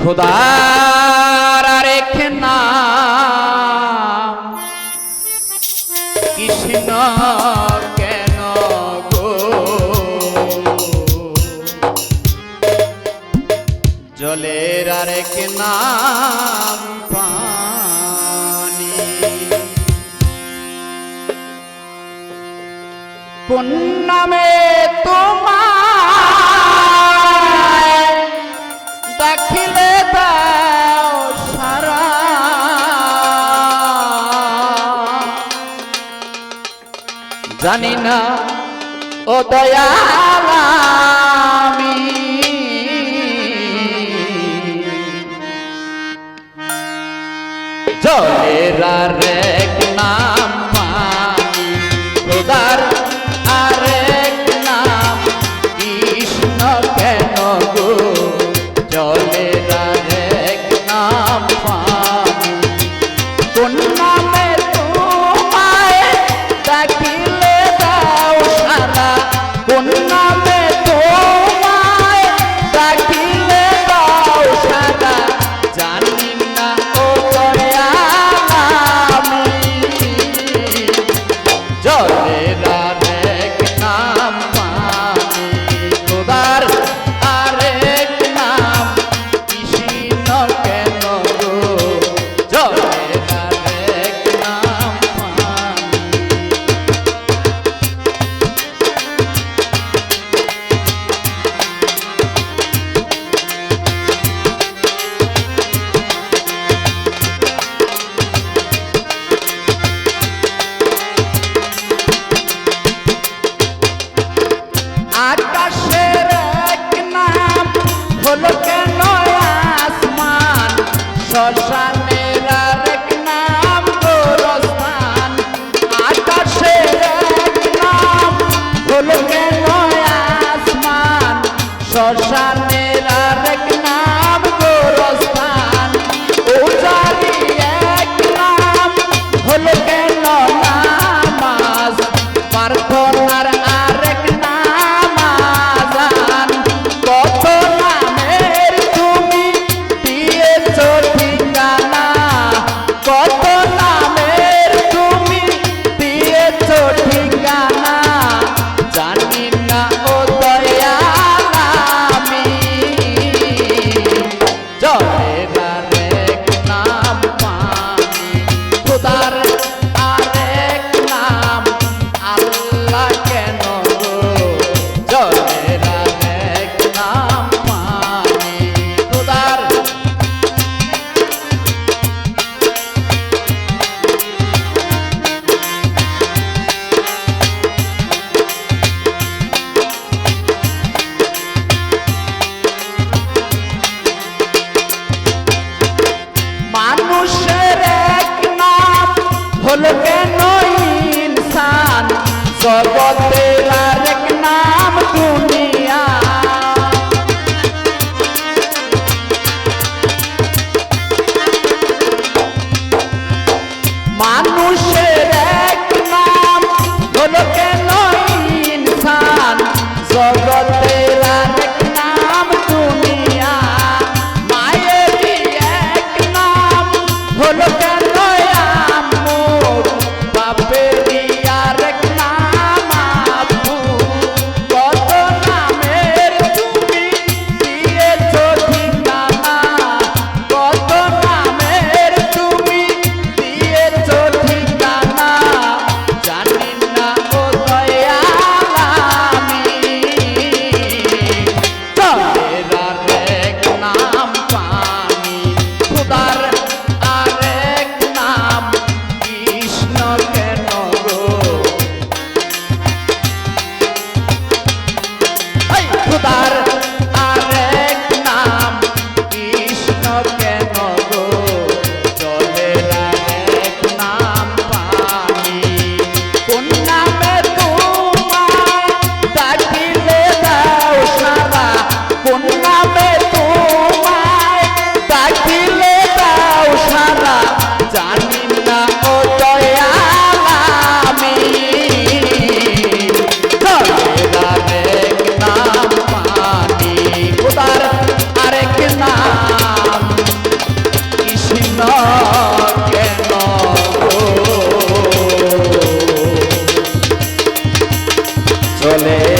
খোদার রেখে না কৃষ্ণ কেন গো? জলের আরেকে নাম পানি। কোন নামে জানি না। ও দয়ালামি জলেরা রে সঠিক solo চলে